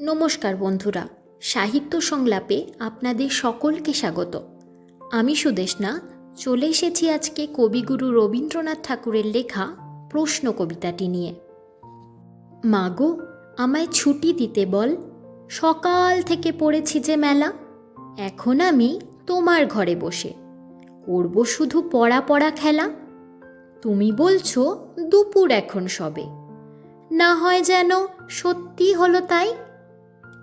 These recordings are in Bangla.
নমস্কার বন্ধুরা, সাহিত্য সংলাপে আপনাদের সকলকে স্বাগত। আমি সুদেশনা, চলে এসেছি আজকে কবিগুরু রবীন্দ্রনাথ ঠাকুরের লেখা প্রশ্ন কবিতাটি নিয়ে। মাগো আমায় ছুটি দিতে বল, সকাল থেকে পড়েছি যে মেলা, এখন আমি তোমার ঘরে বসে। করব শুধু পড়া পড়া খেলা, তুমি বলছো দুপুর এখন সবে। না হয় যেন সত্যি হলো তাই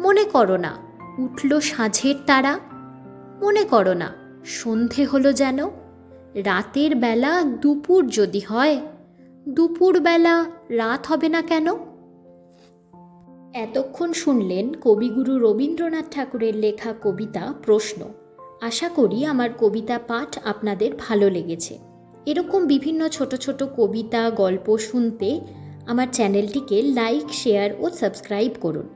মনে করো না, উঠল সাঁঝের তারা। মনে করো না, সন্ধে হলো যেন। রাতের বেলা দুপুর যদি হয়, দুপুর বেলা রাত হবে না কেন? এতক্ষণ শুনলেন কবিগুরু রবীন্দ্রনাথ ঠাকুরের লেখা কবিতা প্রশ্ন। আশা করি আমার কবিতা পাঠ আপনাদের ভালো লেগেছে। এরকম বিভিন্ন ছোট ছোট কবিতা, গল্প শুনতে আমার চ্যানেলটিকে লাইক, শেয়ার ও সাবস্ক্রাইব করুন।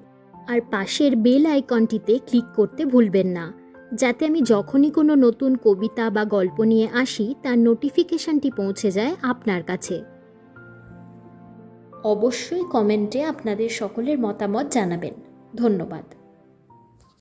আর পাশের বেল আইকনটিতে ক্লিক করতে ভুলবেন না, যাতে আমি যখনই কোনো নতুন কবিতা বা গল্প নিয়ে আসি, তার নোটিফিকেশনটি পৌঁছে যায় আপনার কাছে। অবশ্যই কমেন্টে আপনাদের সকলের মতামত জানাবেন। ধন্যবাদ।